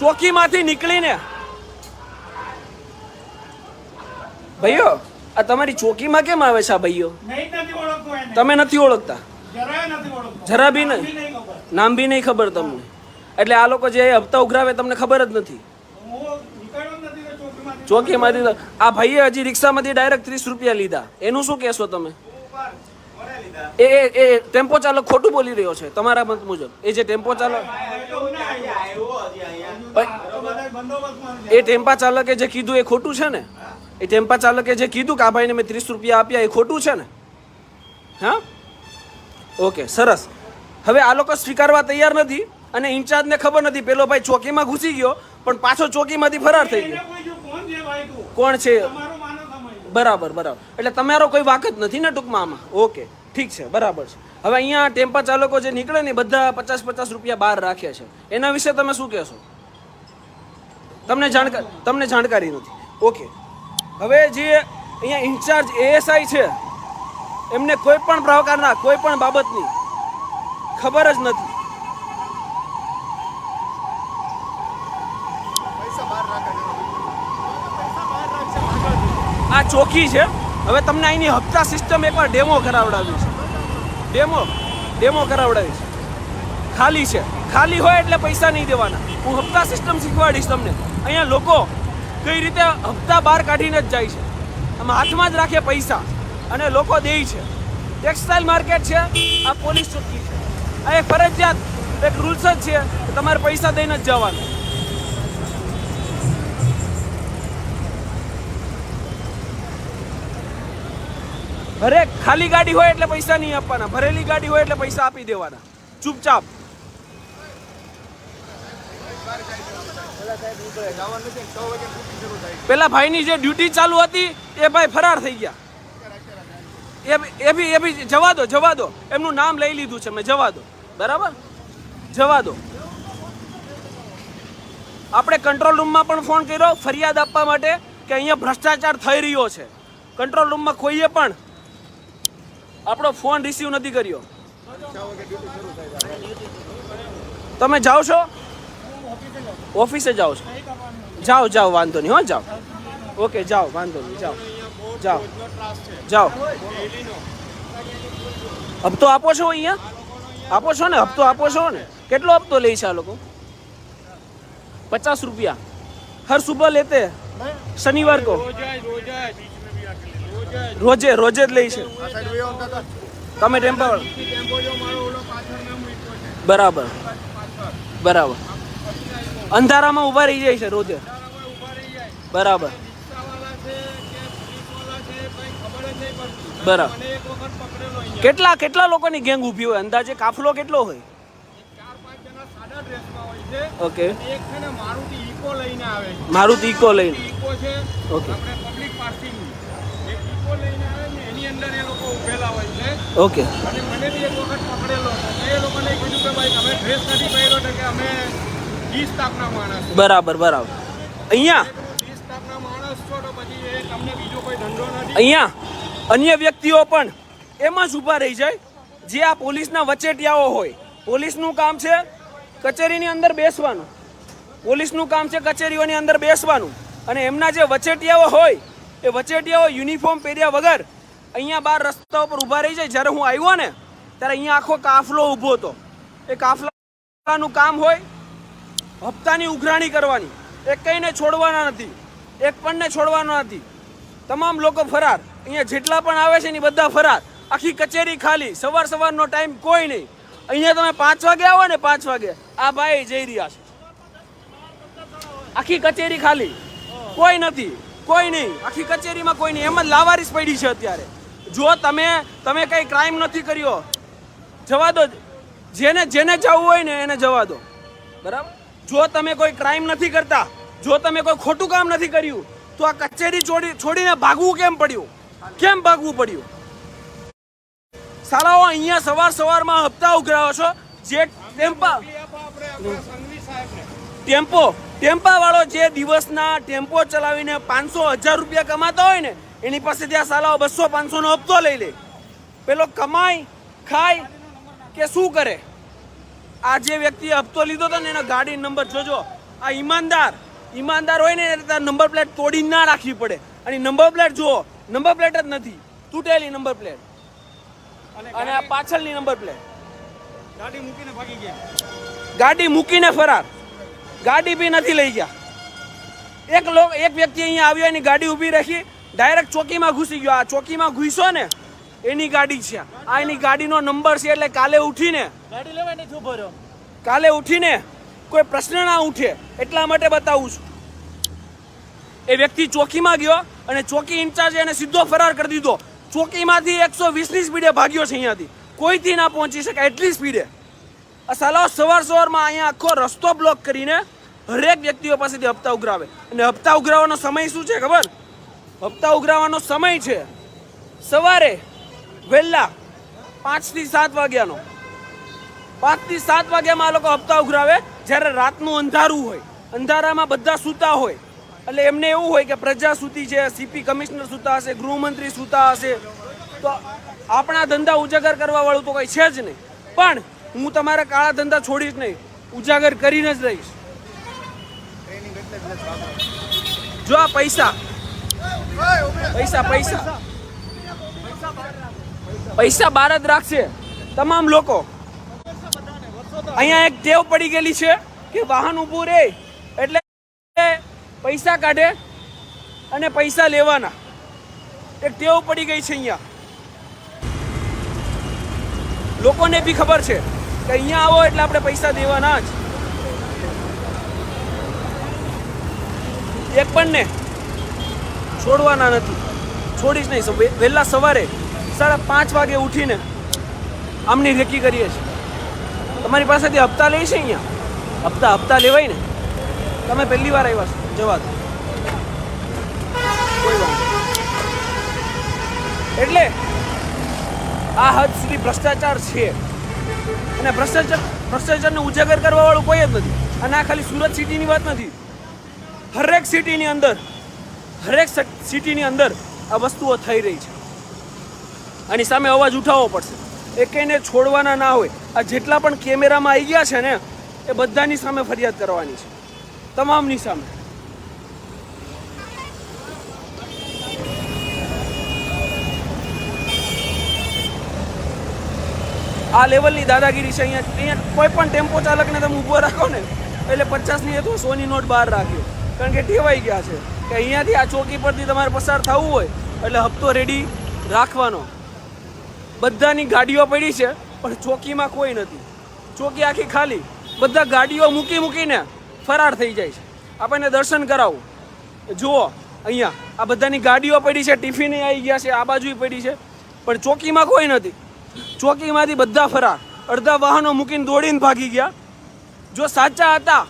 ચોકીમાંથી નીકળીને. ભાઈઓ આ તમારી ચોકીમાં કેમ આવે છે આ ભાઈઓ? તમે નથી ઓળખતા? જરા બી નહીં. નામ બી નહીં ખબર તમને. એટલે આ લોકો જે હપ્તા ઉઘરાવે તમને ખબર જ નથી. ચોકીમાંથી. આ ભાઈએ હજી રિક્ષામાંથી ડાયરેક્ટ ત્રીસ રૂપિયા લીધા. એનું શું કહેશો તમે? એ એ ટેમ્પો ચાલક ખોટું બોલી રહ્યો છે તમારા મત મુજબ. એ જે ટેમ્પો ચાલક એ ટેમ્પા ચાલકે જે કીધું એ ખોટું છે ને? એ ટેમ્પા ચાલકે જે કીધું કે આ ભાઈને મેં ત્રીસ રૂપિયા આપ્યા, એ ખોટું છે ને? હા? ઓકે, સરસ. હવે આ લોકો સ્વીકારવા તૈયાર નથી અને ઇન્ચાર્જને ખબર નથી. પેલો ભાઈ ચોકીમાં ઘૂસી ગયો, પણ પાછો ચોકીમાંથી ફરાર થઈ ગયો. કોણ છે? બરાબર બરાબર. એટલે તમારો કોઈ વાક જ નથી ને ટૂંકમાં આમાં? ઓકે, ઠીક છે, બરાબર છે. હવે અહીંયા ટેમ્પા ચાલકો જે નીકળે ને બધા પચાસ પચાસ રૂપિયા બહાર રાખે છે. એના વિશે તમે શું કહેશો? તમને જાણકાર તમને જાણકારી નથી. ઓકે હવે જે અહીંયા ઇન્ચાર્જ એએસઆઈ છે, એમને કોઈ પણ પ્રકારના કોઈ પણ બાબતની ખબર જ નથી. આ ચોકી છે. હવે તમને અહીંની હપ્તા સિસ્ટમ એકવાર ડેમો કરાવડાવી છે. ડેમો ડેમો કરાવડાવી છે. ખાલી છે. ખાલી હોય એટલે પૈસા નહીં દેવાના. હું હપ્તા સિસ્ટમ શીખવાડીશ તમને. અહીંયા લોકો કઈ રીતે હપ્તા બહાર કાઢીને જ જાય છે. આમાં હાથમાં જ રાખે પૈસા અને લોકો દે છે. ટેક્સટાઇલ માર્કેટ છે, આ પોલીસ ચોકી છે. આ એક ફરજિયાત એક રૂલ્સ જ છે કે તમારે પૈસા દઈને જ જવાના. ભરે ખાલી ગાડી હોય એટલે પૈસા નહીં આપવાના, ભરેલી ગાડી હોય એટલે પૈસા આપી દેવાના. ચૂપચાપ. પેલા ભાઈની જે ડ્યુટી ચાલુ હતી, એ ભાઈ ફરાર થઈ ગયા. એ બી- એ બી જવા દો જવા દો. એમનું નામ લઈ લીધું છે, મેં જવા દો. બરાબર? જવા દો. આપણે કંટ્રોલ રૂમમાં પણ ફોન કર્યો, ફરિયાદ આપવા માટે કે અહીંયા ભ્રષ્ટાચાર થઈ રહ્યો છે. કંટ્રોલ રૂમમાં કોઈએ પણ આપણો ફોન રિસીવ નથી કર્યો. તમે જાઓ છો? ઓફિસે જાઓ છો જાઓ જાઓ વાંધો નહીં હો જાઓ ઓકે જાઓ વાંધો નહીં જાઓ જાઓ જાઓ હપ્તો આપો છો અહીંયા આપો છો ને હપ્તો આપો છો ને કેટલો હપ્તો લે છે આ લોકો પચાસ રૂપિયા હર સુબહ લેતે हैं? शनिवार को રોજે રોજે જ લઈ છે તમે ટેમ્પા બરાબર બરાબર અંધારામાં ઊભા રહી જાય છે રોજે. બરાબર. બરાબર. કેટલા કેટલા લોકોની ગેંગ ઊભી હોય? અંદાજે કાફલો કેટલો હોય? ઓકે. મારુતિ ઇકો લઈને. ઓકે. ઓકે. અને મને એક વખત એ લોકોને કીધું તમે ડ્રેસ નથી પહેર્યો કે અમે બરાબર બરાબર. અહીંયા? વીસ તાપના માણસ છો તો પછી એ તમને બીજો કોઈ ધંધો નથી. અહીંયા? અન્ય વ્યક્તિઓ પણ એમાં જ ઊભા રહી જાય. જે આ પોલીસના વચેટિયાઓ હોય. પોલીસનું કામ છે કચેરીની અંદર બેસવાનું. પોલીસનું કામ છે કચેરીઓની અંદર બેસવાનું. અને એમના જે વચેટિયાઓ હોય એ વચેટિયાઓ યુનિફોર્મ પહેર્યા વગર અહીંયા બહાર રસ્તા ઉપર ઊભા રહી જાય. જ્યારે હું આવ્યો ને ત્યારે અહીંયા આખો કાફલો ઊભો હતો. એ કાફલાનું કામ હોય હપ્તાની ઉઘરાણી કરવાની. એક કંઈને છોડવાના નથી, એક પણ ને છોડવાનો નથી. તમામ લોકો ફરાર. અહીંયા જેટલા પણ આવે છે ને બધા ફરાર. આખી કચેરી ખાલી. સવાર સવારનો ટાઈમ કોઈ નહીં. અહીંયા તમે પાંચ વાગે આવો ને પાંચ વાગે. આ ભાઈ જઈ રહ્યા છે. આખી કચેરી ખાલી. કોઈ નથી. કોઈ નહીં. આખી કચેરીમાં કોઈ નહીં. એમ જ લાવારીસ પડી છે અત્યારે. જો તમે તમે કઈ ક્રાઇમ નથી કર્યો, જવા દો. જેને જેને જવું હોય ને એને જવા દો. બરાબર? જો તમે કોઈ ક્રાઇમ નથી કરતા, જો તમે કોઈ ખોટું કામ નથી કર્યું, તો આ કચેરી છોડી છોડીને ભાગવું કેમ પડ્યું? કેમ ભાગવું પડ્યું? સાલાઓ અહીંયા સવાર સવારમાં હપ્તા ઉઘરાવો છો? જે ટેમ્પા ટેમ્પો ટેમ્પા વાળો જે દિવસના ટેમ્પો ચલાવીને પાંચસો હજાર રૂપિયા કમાતો હોય ને, એની પાસેથી આ સાલાઓ બસો પાંચસો નો હપ્તો લઈ લે. પેલો કમાય, ખાય કે શું કરે? આ જે વ્યક્તિએ હપ્તો લીધો હતો ને એનો ગાડી નંબર જોજો. આ ઈમાનદાર ઈમાનદાર હોય ને એટલે નંબર પ્લેટ તોડી ના રાખવી પડે. અને નંબર પ્લેટ જુઓ નંબર પ્લેટ જ નથી તૂટેલી નંબર પ્લેટ. અને આ પાછળની નંબર પ્લેટ. ગાડી મૂકીને ભાગી ગયા. ગાડી મૂકીને ફરાર. ગાડી બી નથી લઈ ગયા. એક લોક એક વ્યક્તિ અહીંયા આવ્યો એની ગાડી ઊભી રાખી ડાયરેક્ટ ચોકીમાં ઘૂસી ગયો. આ ચોકીમાં ઘૂસ્યો ને એની ગાડી છે. આ એની ગાડીનો નંબર છે એટલે કાલે ઉઠીને ગાડી લેવાય નથી ઊભો રહ્યો. કાલે ઉઠીને કોઈ પ્રશ્ન ના ઉઠે એટલા માટે બતાવું છું. એ વ્યક્તિ ચોકીમાં ગયો અને ચોકી ઇન્ચાર્જે એને સીધો ફરાર કરી દીધો. ચોકીમાંથી એકસો વીસની સ્પીડે ભાગ્યો છે અહીંયાથી. કોઈથી ના પહોંચી શકાય એટલી સ્પીડે. આ સાલો સવાર સવારમાં અહીંયા આખો રસ્તો બ્લોક કરીને હરેક વ્યક્તિઓ પાસેથી હપ્તા ઉઘરાવે. અને હપ્તા ઉઘરાવવાનો સમય શું છે ખબર? હપ્તા ઉઘરાવવાનો સમય છે. સવારે વહેલા પાંચથી સાત વાગ્યાનો. પાંચથી સાત વાગ્યામાં આ લોકો હપ્તા ઉઘરાવે. જ્યારે રાતનું અંધારું હોય, અંધારામાં બધા સૂતા હોય. એટલે એમને એવું હોય કે પ્રજા સૂતી છે સીપી કમિશનર સૂતા હશે, ગૃહમંત્રી સૂતા હશે. તો આપણા ધંધા ઉજાગર કરવા વાળું તો કંઈ છે જ નહીં. પણ હું તમારા કાળા ધંધા છોડીશ નહીં. ઉજાગર કરીને જ રહીશ. જો આ પૈસા પૈસા પૈસા. પૈસા બહાર જ રાખશે. તમામ લોકો. અહીંયા એક ટેવ પડી ગયેલી છે કે વાહન ઊભું રહે એટલે પૈસા કાઢે અને પૈસા લેવાના. એક ટેવ પડી ગઈ છે અહીંયા. લોકોને બી ખબર છે કે અહીંયા આવો એટલે આપણે પૈસા દેવાના જ. એક પણ ને છોડવાના નથી. છોડીશ નહીં વહેલા સવારે સાડા પાંચ વાગે ઉઠીને આમની રેકી કરીએ છીએ. તમારી પાસેથી હપ્તા લે છે અહીંયા? હપ્તા હપ્તા લેવાય ને? તમે પહેલી વાર આવ્યા છો. જવા દો. કોઈ વાંધો એટલે આ હદ સુધી ભ્રષ્ટાચાર છે. અને ભ્રષ્ટાચાર, ભ્રષ્ટાચારને ઉજાગર કરવા વાળું કોઈ જ નથી. અને આ ખાલી સુરત સિટીની વાત નથી. હરેક સિટીની અંદર, હરેક સિટીની અંદર આ વસ્તુઓ થઈ રહી છે. આની સામે અવાજ ઉઠાવવો પડશે. એ કંઈને છોડવાના ના હોય. આ જેટલા પણ કેમેરામાં આવી ગયા છે ને, એ બધાની સામે ફરિયાદ કરવાની છે. તમામની સામે. આ લેવલની દાદાગીરી છે અહીંયા. અહીંયા કોઈ પણ ટેમ્પો ચાલકને તમે ઊભો રાખો ને, એટલે પચાસની અથવા સોની નોટ બહાર રાખ્યો કારણ કે ટેવાઈ ગયા છે કે અહીંયાથી આ ચોકી પરથી તમારે પસાર થવું હોય, એટલે હપ્તો રેડી રાખવાનો. બધાની ગાડીઓ પડી છે, પણ ચોકીમાં કોઈ નથી. ચોકી આખી ખાલી. બધા ગાડીઓ મૂકી મૂકીને ફરાર થઈ જાય છે. આપણને દર્શન કરાવું. જુઓ, અહીંયા આ બધાની ગાડીઓ પડી છે, ટિફિને આવી ગયા છે, આ બાજુ પડી છે, પણ ચોકીમાં કોઈ નથી. ચોકીમાંથી બધા ફરાર. અડધા વાહનો મૂકીને દોડીને ભાગી ગયા. જો સાચા હતા